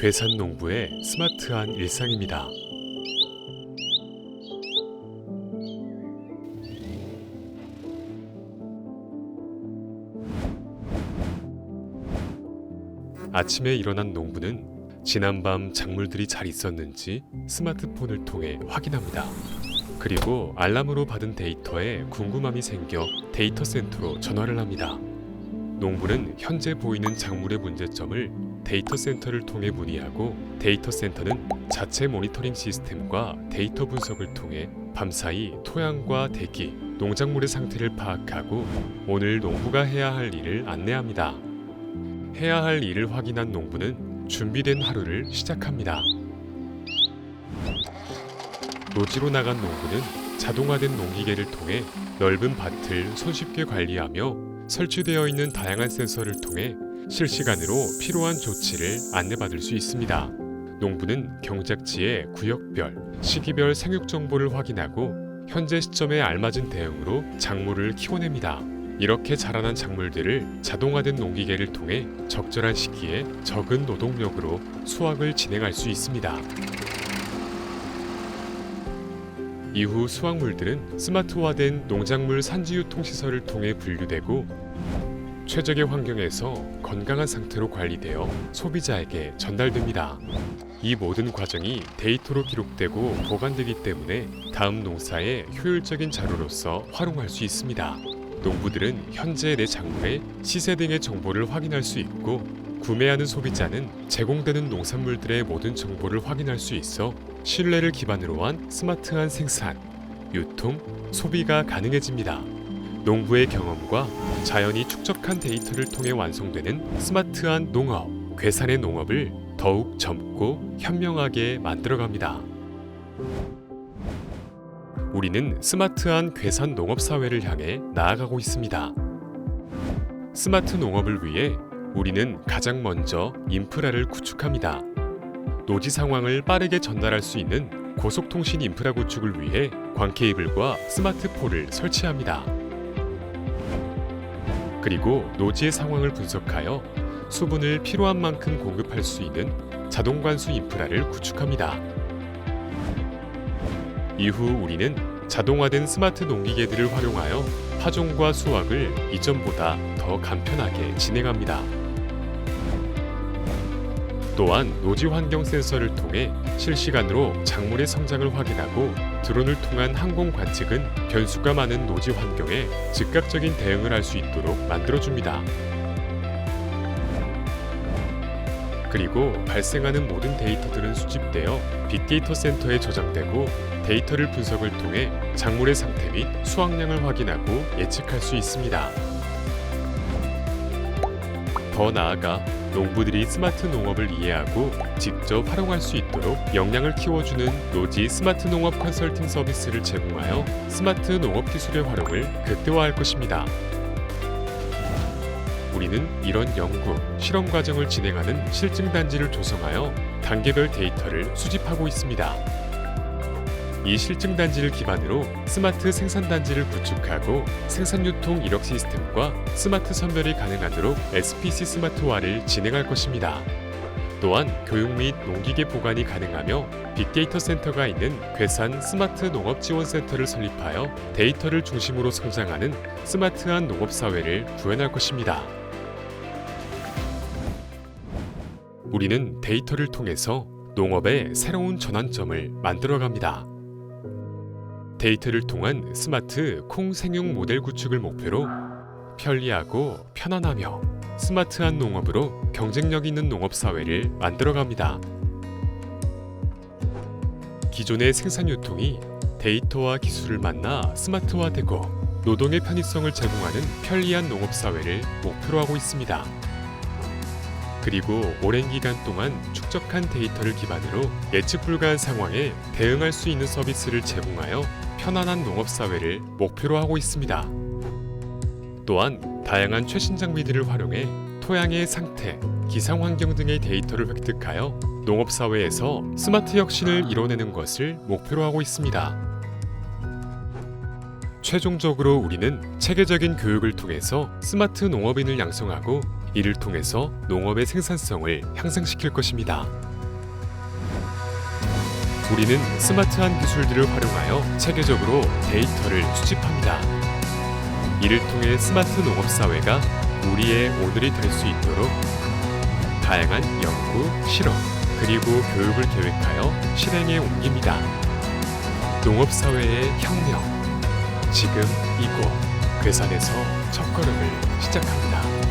괴산 농부의 스마트한 일상입니다. 아침에 일어난 농부는 지난밤 작물들이 잘 있었는지 스마트폰을 통해 확인합니다. 그리고 알람으로 받은 데이터에 궁금함이 생겨 데이터 센터로 전화를 합니다. 농부는 현재 보이는 작물의 문제점을 데이터 센터를 통해 문의하고 데이터 센터는 자체 모니터링 시스템과 데이터 분석을 통해 밤사이 토양과 대기, 농작물의 상태를 파악하고 오늘 농부가 해야 할 일을 안내합니다. 해야 할 일을 확인한 농부는 준비된 하루를 시작합니다. 노지로 나간 농부는 자동화된 농기계를 통해 넓은 밭을 손쉽게 관리하며 설치되어 있는 다양한 센서를 통해 실시간으로 필요한 조치를 안내받을 수 있습니다. 농부는 경작지의 구역별, 시기별 생육 정보를 확인하고 현재 시점에 알맞은 대응으로 작물을 키워냅니다. 이렇게 자라난 작물들을 자동화된 농기계를 통해 적절한 시기에 적은 노동력으로 수확을 진행할 수 있습니다. 이후 수확물들은 스마트화된 농작물 산지 유통 시설을 통해 분류되고 최적의 환경에서 건강한 상태로 관리되어 소비자에게 전달됩니다. 이 모든 과정이 데이터로 기록되고 보관되기 때문에 다음 농사의 효율적인 자료로서 활용할 수 있습니다. 농부들은 현재 내 작물의 시세 등의 정보를 확인할 수 있고 구매하는 소비자는 제공되는 농산물들의 모든 정보를 확인할 수 있어 신뢰를 기반으로 한 스마트한 생산, 유통, 소비가 가능해집니다. 농부의 경험과 자연이 축적한 데이터를 통해 완성되는 스마트한 농업, 괴산의 농업을 더욱 젊고 현명하게 만들어갑니다. 우리는 스마트한 괴산 농업 사회를 향해 나아가고 있습니다. 스마트 농업을 위해 우리는 가장 먼저 인프라를 구축합니다. 노지 상황을 빠르게 전달할 수 있는 고속통신 인프라 구축을 위해 광 케이블과 스마트 폴을 설치합니다. 그리고 노지의 상황을 분석하여 수분을 필요한 만큼 공급할 수 있는 자동 관수 인프라를 구축합니다. 이후 우리는 자동화된 스마트 농기계들을 활용하여 파종과 수확을 이전보다 더 간편하게 진행합니다. 또한 노지 환경 센서를 통해 실시간으로 작물의 성장을 확인하고 드론을 통한 항공 관측은 변수가 많은 노지 환경에 즉각적인 대응을 할 수 있도록 만들어줍니다. 그리고 발생하는 모든 데이터들은 수집되어 빅데이터 센터에 저장되고 데이터를 분석을 통해 작물의 상태 및 수확량을 확인하고 예측할 수 있습니다. 더 나아가 농부들이 스마트 농업을 이해하고 직접 활용할 수 있도록 역량을 키워주는 노지 스마트 농업 컨설팅 서비스를 제공하여 스마트 농업 기술의 활용을 극대화할 것입니다. 우리는 이런 연구, 실험 과정을 진행하는 실증 단지를 조성하여 단계별 데이터를 수집하고 있습니다. 이 실증 단지를 기반으로 스마트 생산 단지를 구축하고 생산 유통 이력 시스템과 스마트 선별이 가능하도록 SPC 스마트화를 진행할 것입니다. 또한 교육 및 농기계 보관이 가능하며 빅데이터 센터가 있는 괴산 스마트 농업 지원 센터를 설립하여 데이터를 중심으로 성장하는 스마트한 농업 사회를 구현할 것입니다. 우리는 데이터를 통해서 농업의 새로운 전환점을 만들어 갑니다. 데이터를 통한 스마트 콩 생육 모델 구축을 목표로 편리하고 편안하며 스마트한 농업으로 경쟁력 있는 농업 사회를 만들어갑니다. 기존의 생산 유통이 데이터와 기술을 만나 스마트화되고 노동의 편의성을 제공하는 편리한 농업 사회를 목표로 하고 있습니다. 그리고 오랜 기간 동안 축적한 데이터를 기반으로 예측 불가한 상황에 대응할 수 있는 서비스를 제공하여 편안한 농업 사회를 목표로 하고 있습니다. 또한 다양한 최신 장비들을 활용해 토양의 상태, 기상 환경 등의 데이터를 획득하여 농업 사회에서 스마트 혁신을 이뤄내는 것을 목표로 하고 있습니다. 최종적으로 우리는 체계적인 교육을 통해서 스마트 농업인을 양성하고 이를 통해서 농업의 생산성을 향상시킬 것입니다. 우리는 스마트한 기술들을 활용하여 체계적으로 데이터를 수집합니다. 이를 통해 스마트 농업 사회가 우리의 오늘이 될 수 있도록 다양한 연구, 실험, 그리고 교육을 계획하여 실행에 옮깁니다. 농업 사회의 혁명. 지금 이곳 괴산에서 첫 걸음을 시작합니다.